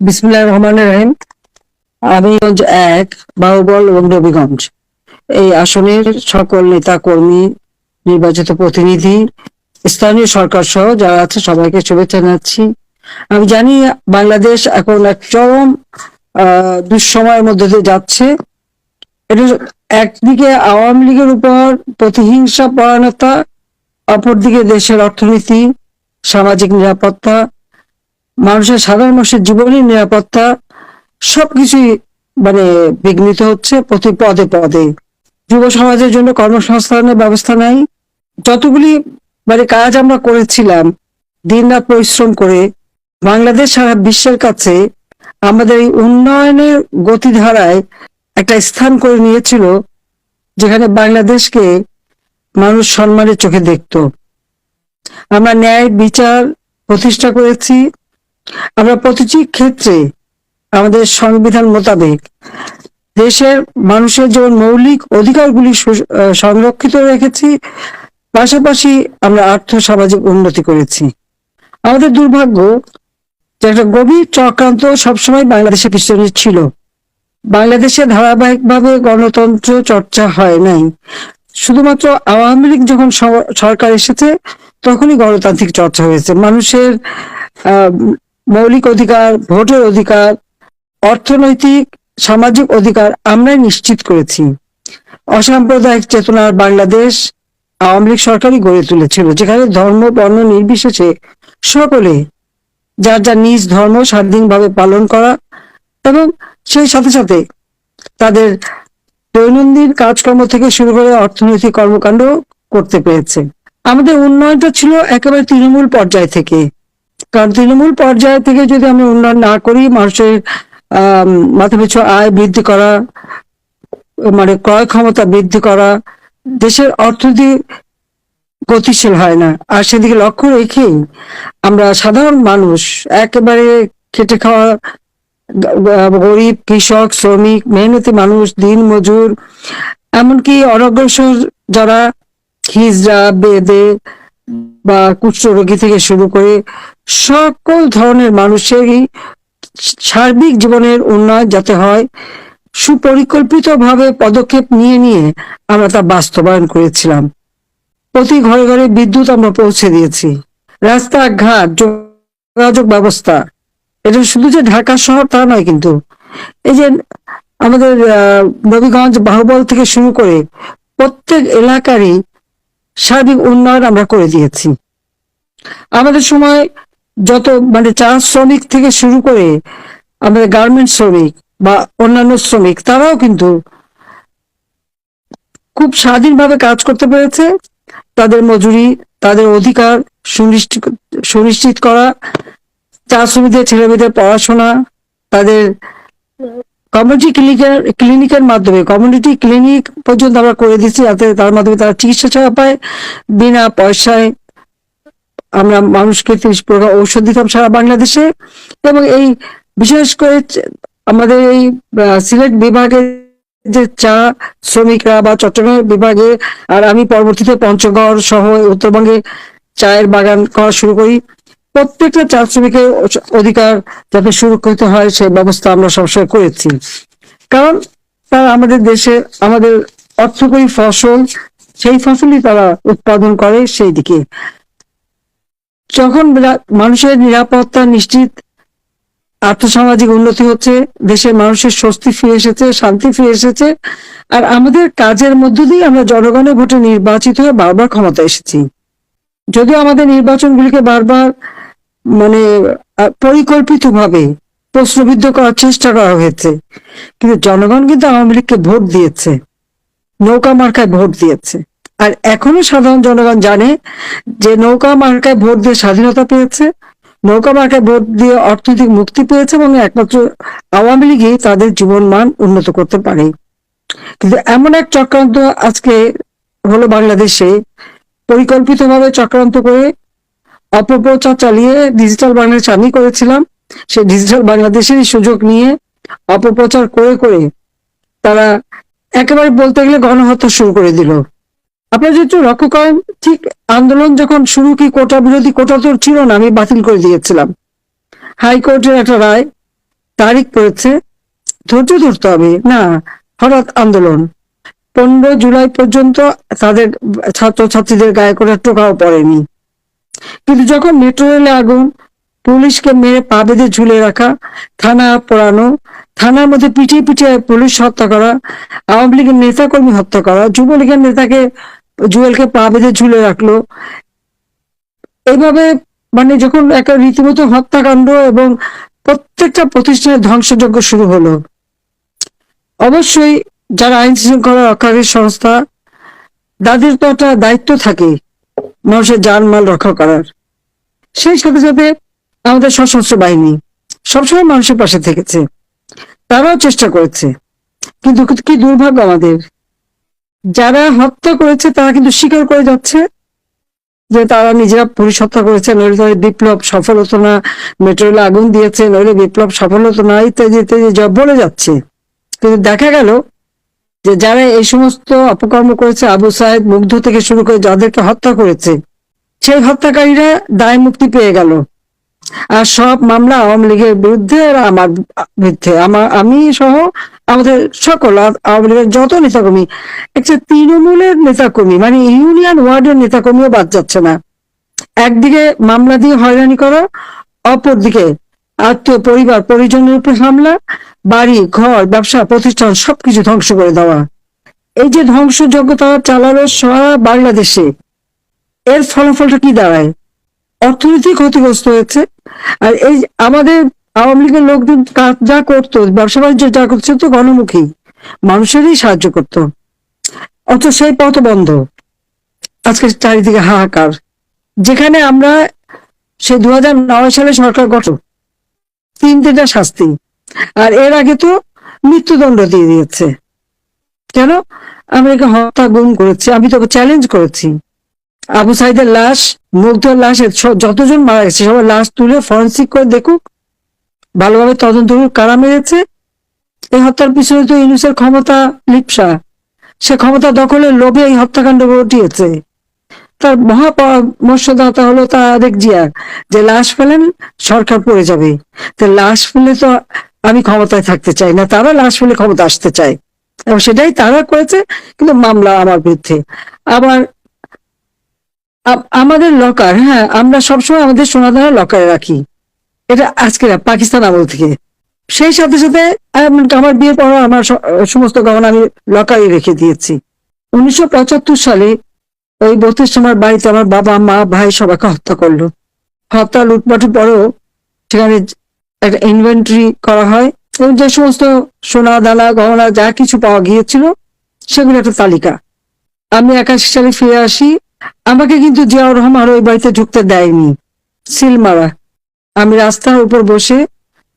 বিসমুল্লাহ রহমান রহিম। আমি গঞ্জ এক বাহুবল এবং নবীগঞ্জ এই আসনের সকল নেতা কর্মী নির্বাচিত প্রতিনিধি, স্থানীয় সরকার সহ যারা আছে, সবাইকে শুভেচ্ছা জানাচ্ছি। আমি জানি বাংলাদেশ এখন এক চরম দুঃসময়ের মধ্যে দিয়ে যাচ্ছে। এটা একদিকে আওয়ামী লীগের উপর প্রতিহিংসা পরায়ণতা, অপরদিকে দেশের অর্থনীতি, সামাজিক নিরাপত্তা মানুষের সাধারণ মানুষের জীবনের নিরাপত্তা সবকিছুই মানে বিঘ্নিত হচ্ছে প্রতি পদে পদে। যুব সমাজের জন্য কর্মসংস্থানের ব্যবস্থা নাই। যতগুলি মানে কাজ আমরা করেছিলাম দিন রাত পরিশ্রম করে, বাংলাদেশ সারা বিশ্বের কাছে আমাদের এই উন্নয়নের গতিধারায় একটা স্থান করে নিয়েছিল, যেখানে বাংলাদেশকে মানুষ সম্মানের চোখে দেখতো। আমরা ন্যায় বিচার প্রতিষ্ঠা করেছি আমরা প্রতিটি ক্ষেত্রে আমাদের সংবিধান মোতাবেক দেশের মানুষের যেমন মৌলিক অধিকারগুলি সংরক্ষিত রেখেছি, পাশাপাশি আমরা আর্থ সামাজিক উন্নতি করেছি। আমাদের দুর্ভাগ্য যে একটা গভীর চক্রান্ত সবসময় বাংলাদেশের পিছনে ছিল। বাংলাদেশে ধারাবাহিকভাবে গণতন্ত্র চর্চা হয় নাই। শুধুমাত্র আওয়ামী লীগ যখন সরকার এসেছে, তখনই গণতান্ত্রিক চর্চা হয়েছে। মানুষের মৌলিক অধিকার, ভোটের অধিকার, অর্থনৈতিক, সামাজিক অধিকার আমরাই নিশ্চিত করেছি। অসাম্প্রদায়িক চেতনার বাংলাদেশ আওয়ামী লীগ সরকারই গড়ে তুলেছিল, যেখানে ধর্ম, বর্ণ নির্বিশেষে সকলে যার যার নিজ ধর্ম স্বাধীনভাবে পালন করা এবং সেই সাথে সাথে তাদের দৈনন্দিন কাজকর্ম থেকে শুরু করে অর্থনৈতিক কর্মকাণ্ড করতে পেরেছে। আমাদের উন্নয়নটা ছিল একেবারে তৃণমূল পর্যায় থেকে। কারণ তৃণমূল পর্যায় থেকে যদি আমরা উন্নয়ন না করি, মানুষের আহ মাথা পিছু আয় বৃদ্ধি করা মানে ক্রয় ক্ষমতা বৃদ্ধি করা দেশের অর্থনীতি গতিশীল হয় না। আর সেদিকে লক্ষ্য রেখেই আমরা সাধারণ মানুষ, একেবারে খেটে খাওয়া, গরিব, কৃষক, শ্রমিক, মেহনতি মানুষ, দিন মজুর, এমনকি অনগ্রসর যারা হিজড়া বেদে বা কুষ্ঠ রোগী থেকে শুরু করে সকল ধরনের মানুষেরই সার্বিক জীবনের উন্নয়ন যাতে হয়, সুপরিকল্পিতভাবে পদক্ষেপ নিয়ে নিয়ে আমরা তা বাস্তবায়ন করেছিলাম। প্রতি ঘরে ঘরে বিদ্যুৎ আমরা পৌঁছে দিয়েছি। রাস্তাঘাট, যোগাযোগ ব্যবস্থা, এটা শুধু যে ঢাকা শহর তা নয় কিন্তু এই যে আমাদের নবীগঞ্জ, বাহুবল থেকে শুরু করে প্রত্যেক এলাকারই সার্বিক উন্নয়ন আমরা করে দিয়েছি। আমাদের সময় যত মানে চা শ্রমিক থেকে শুরু করে আমাদের গার্মেন্ট শ্রমিক বা অন্যান্য শ্রমিক, তারাও কিন্তু খুব স্বাধীনভাবে কাজ করতে পেরেছে। তাদের মজুরি, তাদের অধিকার সুনিশ্চিত সুনিশ্চিত করা চা শ্রমিকদের ছেলেমেয়েদের পড়াশোনা, তাদের কমিউনিটি ক্লিনিকের ক্লিনিকের মাধ্যমে কমিউনিটি ক্লিনিক পর্যন্ত আমরা করে দিচ্ছি যাতে তার মাধ্যমে তারা চিকিৎসা সেবা পায়। বিনা পয়সায় আমরা মানুষকে তিরিশ প্রকার ঔষধ দিতাম সারা বাংলাদেশে। এবং এই বিশেষ করে আমাদের এই সিলেট বিভাগে যে চা শ্রমিকরা বা চট্টগ্রাম বিভাগে, আর আমি পরবর্তীতে পঞ্চগড় সহ উত্তরবঙ্গে চায়ের বাগান করা শুরু করি। প্রত্যেকটা চা শ্রমিকের অধিকার যাতে সুরক্ষিত হয়, সেই ব্যবস্থা আমরা সবসময় করেছি। কারণ তারা আমাদের দেশে, আমাদের অর্থকরী ফসল, সেই ফসলই তারা উৎপাদন করে সেই দিকে। যখন মানুষের নিরাপত্তা নিশ্চিত, আর্থসামাজিক উন্নতি হচ্ছে, দেশের মানুষের স্বস্তি ফিরে এসেছে, শান্তি ফিরে এসেছে, আর আমাদের কাজের মধ্য দিয়ে আমরা জনগণের ভোটে নির্বাচিত হয়ে বারবার ক্ষমতা এসেছি। যদিও আমাদের নির্বাচনগুলিকে বারবার মানে পরিকল্পিত ভাবে প্রশ্নবিদ্ধ করার চেষ্টা করা হয়েছে। কিন্তু জনগণ কিন্তু আওয়ামী লীগকে ভোট দিয়েছে। নৌকা মার্কায় ভোট দিয়েছে। আর এখনও সাধারণ জনগণ জানে যে নৌকা মার্কায় ভোট দিয়ে স্বাধীনতা পেয়েছে। নৌকা মার্কায় ভোট দিয়ে অর্থনৈতিক মুক্তি পেয়েছে এবং একমাত্র আওয়ামী লীগই তাদের জীবন মান উন্নত করতে পারে। কিন্তু এমন এক চক্রান্ত আজকে হলো বাংলাদেশে। পরিকল্পিতভাবে চক্রান্ত করে অপপ্রচার চালিয়ে ডিজিটাল বাংলাদেশ আমি করেছিলাম। সেই ডিজিটাল বাংলাদেশেরই সুযোগ নিয়ে অপপ্রচার করে করে তারা একেবারে বলতে গেলে গণহত্যা শুরু করে দিল। আপনারা যদি লক্ষ্য করেন, ঠিক আন্দোলন যখন শুরু কি কোটা বিরোধী কোটা তো ছিল না, আমি বাতিল করে দিয়েছিলাম। হাইকোর্টের একটা রায়, তারিখ পড়েছে, ধৈর্য ধরতে হবে। না, হঠাৎ আন্দোলন। পনেরো জুলাই পর্যন্ত তাদের ছাত্র ছাত্রীদের গায়ে করে টোকাও পড়েনি। কিন্তু যখন মেট্রো রেলে আগুন, পুলিশকে মেরে পা বেঁধে ঝুলে রাখা, থানা পোড়ানো, থানার মধ্যে পিটিয়ে পিটিয়ে পুলিশ হত্যা করা, আওয়ামী লীগের নেতা কর্মী হত্যা করা, যুবলীগের নেতাকে জুয়েলকে পা বেঁধে ঝুলে রাখল এইভাবে মানে যখন একটা রীতিমতো হত্যাকাণ্ড এবং প্রত্যেকটা প্রতিষ্ঠানের ধ্বংসযজ্ঞ শুরু হলো। অবশ্যই যারা আইন শৃঙ্খলা রক্ষাকারী সংস্থা, তাদের তো একটা দায়িত্ব থাকে। মানুষের জানমাল রক্ষা করার। সেই সাথে সাথে আমাদের সশস্ত্র বাহিনী সবসময় মানুষের পাশে থেকেছে। তারাও চেষ্টা করেছে। কিন্তু কি দুর্ভাগ্য আমাদের। যারা হত্যা করেছে, তারা কিন্তু স্বীকার করে যাচ্ছে যে তারা নিজেরা পুলিশ হত্যা করেছে। নইলে বিপ্লব সফল হতো না মেট্রো আগুন দিয়েছে, নইলে বিপ্লব সফল হতো না, ইত্যাদি ইত্যাদি বলে যাচ্ছে। কিন্তু দেখা গেল যে যারা এই সমস্ত অপকর্ম করেছে আবু সাহেব মুগ্ধ থেকে শুরু করে যাদেরকে হত্যা করেছে, সেই হত্যাকারীরা দায় মুক্তি পেয়ে গেল। আর সব মামলা আওয়ামী লীগের বিরুদ্ধে আমার বিরুদ্ধে। আমার আমি সহ আমাদের সকল আওয়ামী লীগের যত নেতাকর্মী একটা তৃণমূলের নেতাকর্মী মানে ইউনিয়ন ওয়ার্ডের নেতাকর্মীও বাদ যাচ্ছে না। একদিকে মামলা দিয়ে হয়রানি করা, অপরদিকে আত্মীয় পরিবার পরিজনের উপর হামলা বাড়ি, ঘর, ব্যবসা, প্রতিষ্ঠান, সবকিছু ধ্বংস করে দেওয়া। এই যে ধ্বংসযজ্ঞ তারা চালালো সারা বাংলাদেশে, এর ফলাফলটা কি দাঁড়ায়? অর্থনীতি ক্ষতিগ্রস্ত হয়েছে, আর এই আমাদের আওয়ামী লীগের লোকজন কাজ যা করতো, ব্যবসা বাণিজ্য যা করছে তো গণমুখী মানুষেরই সাহায্য করতো। অথচ সেই পথ বন্ধ, আজকে চারিদিকে হাহাকার। যেখানে আমরা সে দু সালে সরকার গঠন তিন তিনটা শাস্তি আর এর আগে তো মৃত্যুদণ্ড দিয়ে দিয়েছে। কেন? আমেরিকা হত্যা, গুম করেছে। আমি তো চ্যালেঞ্জ করেছি। আবু সাইদের লাশ, মুগ্ধর লাশ যতজন মারা গেছে সবার লাশ তুলে ফরেন্সিক করে দেখুক, ভালোভাবে তদন্ত করুক, কারা মেরেছে। এই হত্যার পিছনে তো ইউনুসের ক্ষমতা লিপসা। সে ক্ষমতা দখলের লোভে এই হত্যাকাণ্ড ঘটিয়েছে। তার মহাপরামর্শদাতা হলো তারেক জিয়া, যে লাশ ফেলেন, সরকার পড়ে যাবে। তো লাশ ফেলে তো আমি ক্ষমতায় থাকতে চাই না, তারা লাশ ফেলে ক্ষমতা আসতে চায়। এবং সেটাই তারা করেছে, কিন্তু মামলা আমার বিরুদ্ধে। আবার আমাদের লকার হ্যাঁ আমরা সবসময় আমাদের সোনাদানা লকারে রাখি। এটা আজকে পাকিস্তান আমল থেকে। সেই সাথে সাথে আমার বিয়ের পর আমার সমস্ত গহনা আমি লকারে রেখে দিয়েছি। উনিশশো পঁচাত্তর সালে ওই বত্রিশ আমার বাড়িতে আমার বাবা, মা, ভাই সবাইকে হত্যা করল। হত্যা লুটপাটের পরেও সেখানে একটা ইনভেন্টরি করা হয় এবং যে সমস্ত সোনা, দানা, গহনা যা কিছু পাওয়া গিয়েছিল সেগুলো একটা তালিকা। আমি একাশি সালে ফিরে আসি। আমাকে কিন্তু জিয়াউর রহমান ওই বাড়িতে ঢুকতে দেয়নি। সিল মারা। আমি রাস্তার উপর বসে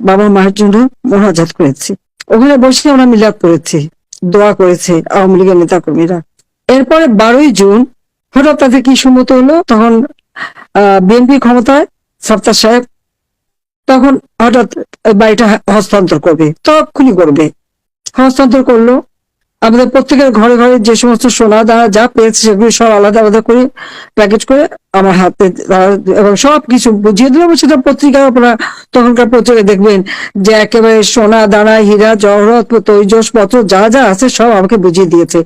বাবা মায়ের জন্য মোনাজাত করেছি। ওখানে বসে আমরা মিলাদ করেছি, দোয়া করেছে আওয়ামী লীগের নেতা কর্মীরা এরপরে বারোই জুন হঠাৎ তাদের কি সম্মত হলো? তখন, আহ, বিএনপি ক্ষমতায় সর্দার সাহেব তখন হঠাৎ বাড়িটা হস্তান্তর করবে তখনই করবে। হস্তান্তর করল। আমাদের প্রত্যেকের ঘরে ঘরে যে সমস্ত সোনা দানা যা পেয়েছে সেগুলি সব আলাদা আলাদা করে প্যাকেজ করে আমার হাতে এবং সব কিছু বুঝিয়ে দিলাম সেটা পত্রিকায় আপনারা তখনকার পত্রিকায় দেখবেন যে একেবারে সোনা দানা, হীরা, জহরত তৈজস পত্র যা যা আছে সব আমাকে বুঝিয়ে দিয়েছে।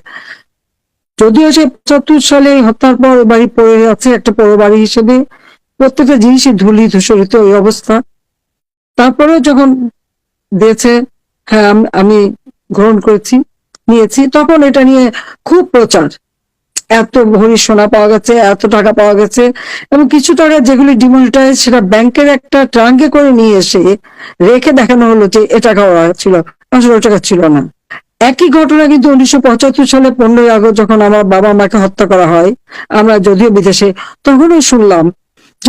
যদিও সে পঁচাত্তর সালে এই হত্যার পর বাড়ি পড়ে আছে একটা পৌর বাড়ি হিসেবে। প্রত্যেকটা জিনিসই ধুলি ধূসরিত ওই অবস্থা। তারপরেও যখন দিয়েছে হ্যাঁ আম- গ্রহণ করেছি, নিয়েছি, তখন এটা নিয়ে খুব প্রচার। এত ভরি সোনা পাওয়া গেছে, এত টাকা পাওয়া গেছে, এবং কিছু টাকা যেগুলি ডিমনিটাইজ সেটা ব্যাংকের একটা ট্রাঙ্কে করে নিয়ে এসে রেখে দেখানো হলো যে এ টাকা ছিল আসলে ওই টাকা ছিল না। একই ঘটনা কিন্তু উনিশশো পঁচাত্তর সালে পনেরোই আগস্ট যখন আমার বাবা মাকে হত্যা করা হয়, আমরা যদিও বিদেশে, তখনও শুনলাম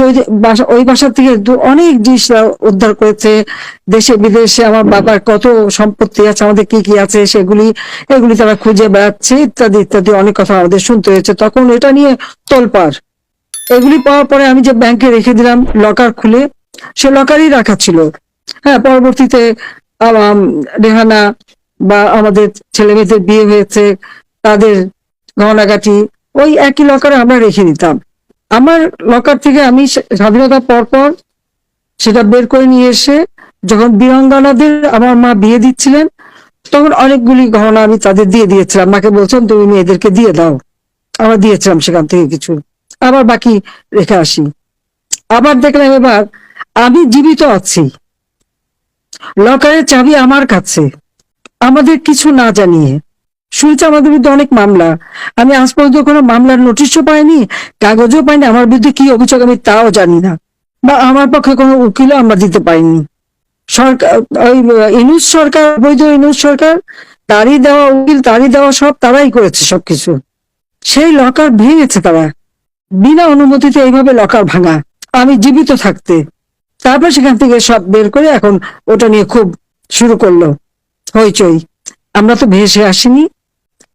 ওই যে বাসা- ওই বাসা থেকে অনেক জিনিস উদ্ধার করেছে। দেশে, বিদেশে আমার বাবার কত সম্পত্তি আছে, আমাদের কি কি আছে সেগুলি, এগুলি তারা খুঁজে বেড়াচ্ছে, ইত্যাদি ইত্যাদি অনেক কথা আমাদের শুনতে হয়েছে। তখন এটা নিয়ে তোলপাড়। এগুলি পাওয়ার পরে আমি যে ব্যাংকে রেখে দিলাম লকার খুলে, সে লকারই রাখা ছিল। হ্যাঁ পরবর্তীতে রেহানা বা আমাদের ছেলে মেয়েদের বিয়ে হয়েছে, তাদের গহনাগাটি, ওই একই লকারে আমরা রেখে দিতাম। আমার লকার থেকে আমি স্বাধীনতা পর পর সেটা বের করে নিয়ে এসে যখন বীরাঙ্গনাদের আমার মা বিয়ে দিচ্ছিলেন, তখন অনেকগুলি গহনা আমি তাদের দিয়ে দিয়েছিলাম। মাকে বলছেন তুমি মেয়েদেরকে দিয়ে দাও। আমরা দিয়েছিলাম সেখান থেকে কিছু। আবার বাকি রেখে আসি। আবার দেখলাম এবার আমি জীবিত আছি। লকারের চাবি আমার কাছে। আমাদের কিছু না জানিয়ে শুনেছি আমাদের বিরুদ্ধে অনেক মামলা। আমি আজ পর্যন্ত কোনো মামলার নোটিশও পাইনি, কাগজও পাইনি, আমার বিরুদ্ধে কি অভিযোগ আমি তাও জানি না। বা আমার পক্ষে কোনো উকিলও আমরা দিতে পারিনি সরকার, ওই, ইনুস সরকার বৈধ ইনুস সরকার, তারই দেওয়া উকিল, তারই দেওয়া সব তারাই করেছে সবকিছু। সেই লকার ভেঙেছে তারা। বিনা অনুমতিতে এইভাবে লকার ভাঙা। আমি জীবিত থাকতে। তারপর সেখান থেকে সব বের করে এখন ওটা নিয়ে খুব শুরু করল। হইচই। আমরা তো ভেসে আসিনি।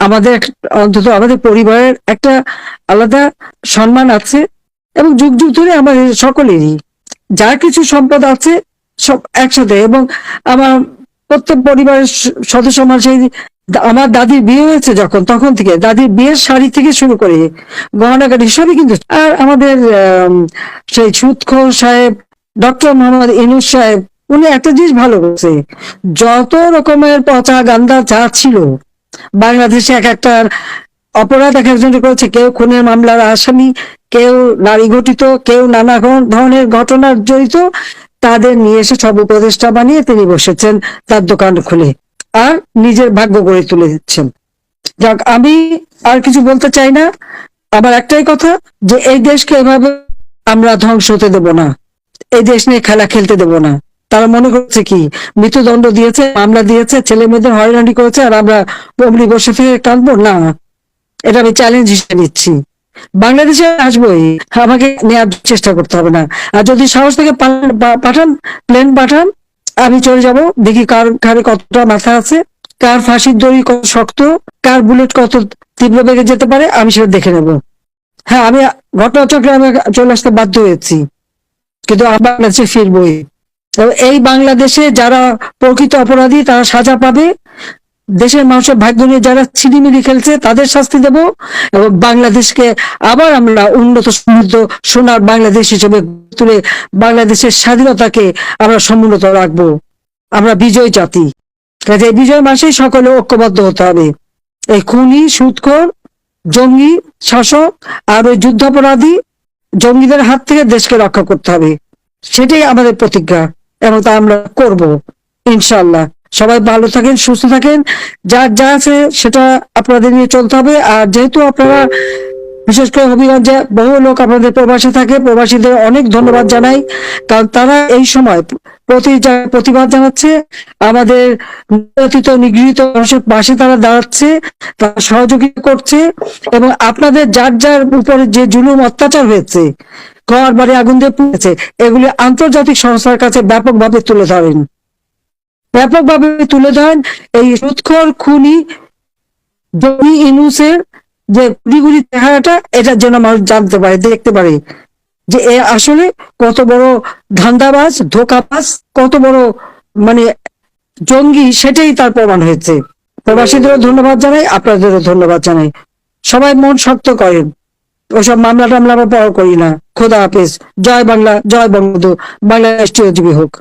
আমাদের অন্তত আমাদের পরিবারের একটা আলাদা সম্মান আছে এবং যুগ যুগ ধরে আমাদের সকলেরই যার কিছু সম্পদ আছে সব একসাথে এবং আমার প্রত্যেক পরিবারের সদস্য আমার সেই আমার দাদির বিয়ে হয়েছে যখন, তখন থেকে দাদির বিয়ের শাড়ি থেকে শুরু করে গহনাগাটি সবই কিন্তু আর আমাদের সেই সুৎখোর সাহেব, ডক্টর মোহাম্মদ ইনুস সাহেব, উনি একটা জিনিস ভালো করছে যত রকমের পচা গান্দা যা ছিল বাংলাদেশে এক একটা অপরাধ এক একজন করেছে। কেউ খুনের মামলার আসামি, কেউ নারী ঘটিত কেউ নানা ধরনের ঘটনার জড়িত, তাদের নিয়ে এসে সব উপদেষ্টা বানিয়ে তিনি বসেছেন তার দোকান খুলে আর নিজের ভাগ্য গড়ে তুলে দিচ্ছেন। যাক, আমি আর কিছু বলতে চাই না। আমার একটাই কথা যে, এই দেশকে এভাবে আমরা ধ্বংস হতে দেব না। এই দেশ নিয়ে খেলা খেলতে দেব না। তারা মনে করছে কি? মৃত্যুদণ্ড দিয়েছে, মামলা দিয়েছে ছেলে মেয়েদের হয়রানি করেছে, আর আমরা অমনি বসে থেকে কাঁদবো? না। এটা আমি চ্যালেঞ্জ হিসেবে নিচ্ছি। বাংলাদেশে আসবোই, আমাকে নেওয়ার চেষ্টা করতে হবে না। আর যদি সাহস থেকে পাঠান প্লেন পাঠান, আমি চলে যাব। দেখি কার, কারে কতটা মাথা আছে, কার ফাঁসির দড়ি কত শক্ত, কার বুলেট কত তীব্র বেগে যেতে পারে, আমি সেটা দেখে নেব। হ্যাঁ আমি ঘটনাচক্রে আমি চলে আসতে বাধ্য হয়েছি। কিন্তু বাংলাদেশে ফিরবই। এই বাংলাদেশে যারা প্রকৃত অপরাধী, তারা সাজা পাবে। দেশের মানুষের ভাগ্য নিয়ে যারা ছিনিমিনি খেলছে, তাদের শাস্তি দেব এবং বাংলাদেশকে আবার আমরা উন্নত সমৃদ্ধ, সোনার বাংলাদেশ হিসেবে তুলে বাংলাদেশের স্বাধীনতাকে আমরা সমুন্নত রাখব। আমরা বিজয় জাতি। কাজে বিজয় মাসেই সকলে ঐক্যবদ্ধ হতে হবে। এই খুনি, সুৎখোর, জঙ্গি, শাসক আর ওই যুদ্ধাপরাধী জঙ্গিদের হাত থেকে দেশকে রক্ষা করতে হবে। সেটাই আমাদের প্রতিজ্ঞা। এবং তা আমরা করব ইনশাল্লাহ সবাই ভালো থাকেন, সুস্থ থাকেন। যা যা আছে সেটা আপনাদের নিয়ে চলতে হবে। আর যেহেতু আপনারা, বিশেষ করে হবিগঞ্জে বহু লোক আপনাদের প্রবাসে থাকে, প্রবাসীদের অনেক ধন্যবাদ জানাই। কারণ তারা এই সময় প্রতি প্রতিবাদ জানাচ্ছে, আমাদের নির্যাতিত, নিগৃহীত মানুষের পাশে তারা দাঁড়াচ্ছে, তারা সহযোগিতা করছে এবং আপনাদের যার যার উপরে যে জুলুম অত্যাচার হয়েছে, ঘর বাড়ি আগুন দিয়ে পুড়েছে, এগুলি আন্তর্জাতিক সংস্থার কাছে ব্যাপকভাবে তুলে ধরেন। ব্যাপকভাবে তুলে ধরেন এই সুৎখর খুনি জমি ইনুসের যে গুড়ি চেহারাটা এটার জন্য মানুষ জানতে পারে, দেখতে পারে। যে এ আসলে কত বড় ধান্দাবাজ, ধোকাবাজ, কত বড় মানে জঙ্গি সেটাই তার প্রমাণ হয়েছে। প্রবাসীদেরও ধন্যবাদ জানাই, আপনাদেরও ধন্যবাদ জানাই। সবাই মন শক্ত করেন। ওসব মামলা টামলা আমরা পর করি না। খোদা হাফেজ। জয় বাংলা, জয় বঙ্গবন্ধু। বাংলা রাষ্ট্রীয় জীবী হোক।